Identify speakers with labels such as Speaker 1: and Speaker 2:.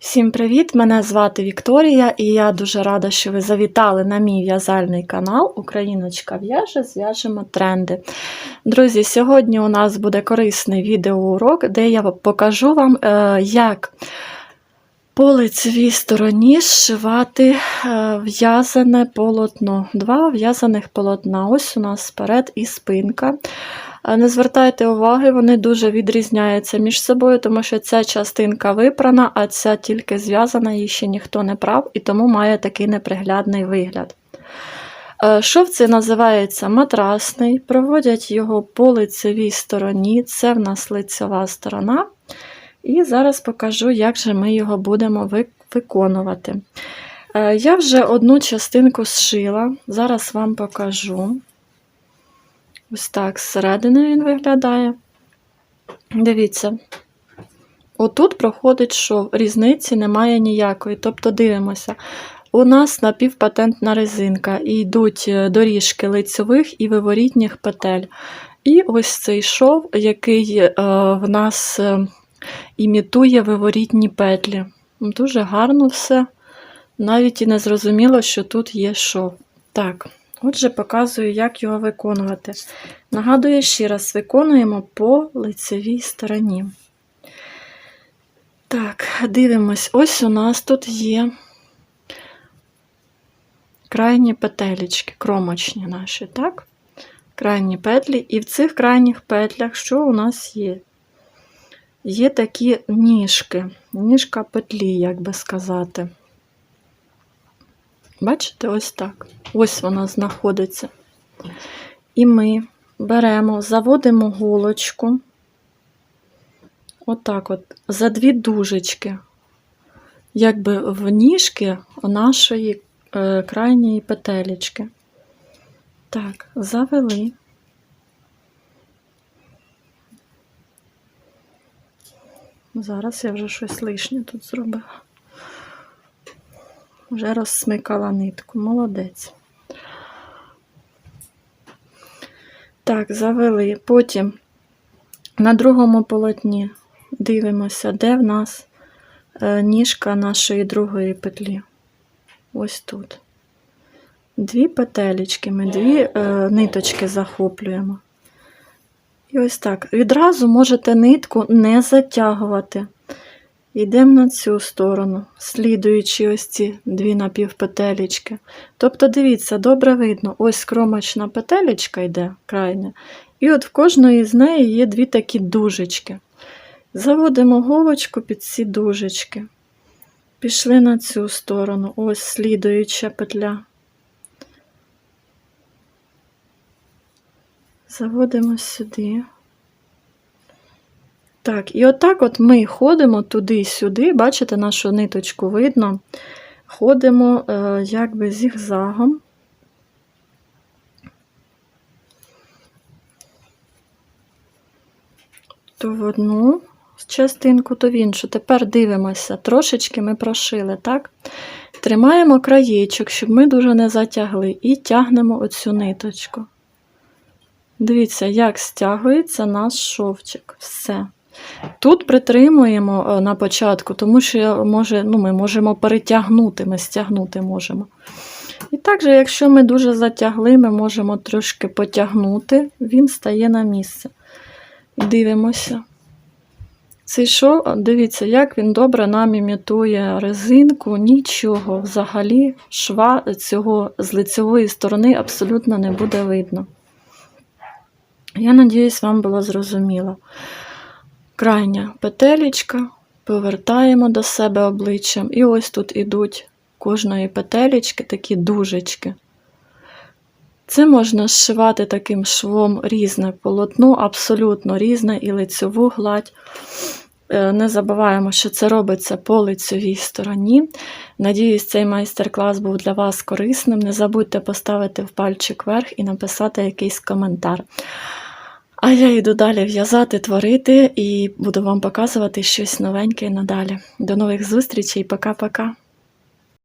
Speaker 1: Всім привіт! Мене звати Вікторія, і я дуже рада, що ви завітали на мій в'язальний канал Україночка в'яже, зв'яжемо тренди. Друзі, сьогодні у нас буде корисний відеоурок, де я покажу вам, е, як по лицевій стороні зшивати е, в'язане полотно. Два в'язаних полотна. Ось у нас сперед і спинка. Не звертайте уваги, вони дуже відрізняються між собою, тому що ця частинка випрана, а ця тільки зв'язана, її ще ніхто не прав, і тому має такий неприглядний вигляд. Е, Шов це називається матрасний, проводять його по лицевій стороні, це в нас лицева сторона. І зараз покажу, як же ми його будемо виконувати. Е, Я вже одну частинку зшила, зараз вам покажу. Ось так зсередини він виглядає. Дивіться, отут проходить шов, різниці немає ніякої. Тобто дивимося, у нас напівпатентна резинка, і йдуть е, доріжки лицьових і виворітніх петель. І ось цей шов, який е, в нас е, імітує виворітні петлі. Дуже гарно все. Навіть і не зрозуміло, що тут є шов. Так. Отже, показую, як його виконувати. Нагадую ще раз, виконуємо по лицевій стороні. Так, дивимось, ось у нас тут є крайні петелечки, кромочні наші, так? Крайні петлі, і в цих крайніх петлях, що у нас є? Є такі ніжки, ніжка петлі, як би сказати. Бачите, ось так. Ось вона знаходиться. І ми беремо, заводимо голочку, отак от, за дві дужечки, якби в ніжки нашої е, крайньої петелечки. Так, завели. Зараз я вже щось лишнє тут зробила. Вже розсмикала нитку, молодець. Так, завели. Потім на другому полотні дивимося, де в нас е, ніжка нашої другої петлі. Ось тут. Дві петелечки, ми дві е, ниточки захоплюємо. І ось так. Відразу можете нитку не затягувати. Йдемо на цю сторону, слідуючи ось ці дві напівпетелечки. Тобто, дивіться, добре видно, ось кромочна петелечка йде крайня, і от в кожної з неї є дві такі дужечки. Заводимо голочку під ці дужечки. Пішли на цю сторону, ось слідуюча петля. Заводимо сюди. Так, і отак от ми ходимо туди-сюди, бачите, нашу ниточку видно. Ходимо е, якби зігзагом. То в одну частинку, то в іншу. Тепер дивимося, трошечки ми прошили, так? Тримаємо краєчок, щоб ми дуже не затягли, і тягнемо оцю ниточку. Дивіться, як стягується наш шовчик. Все. Тут притримуємо е, на початку, тому що може, ну, ми можемо перетягнути, ми стягнути можемо. І також, якщо ми дуже затягли, ми можемо трошки потягнути, він стає на місце. Дивимося. Цей шов, дивіться, як він добре нам імітує резинку, нічого взагалі шва цього з лицевої сторони абсолютно не буде видно. Я надіюсь, вам було зрозуміло. Крайня петелечка, повертаємо до себе обличчям, і ось тут ідуть кожної петелечки такі дужечки. Це можна зшивати таким швом різне полотно, абсолютно різне і лицьову гладь. Е, Не забуваємо, що це робиться по лицьовій стороні. Надіюсь, цей майстер-клас був для вас корисним. Не забудьте поставити в пальчик вверх і написати якийсь коментар. А я йду далі в'язати, творити і буду вам показувати щось новеньке надалі. До нових зустрічей, пока-пока!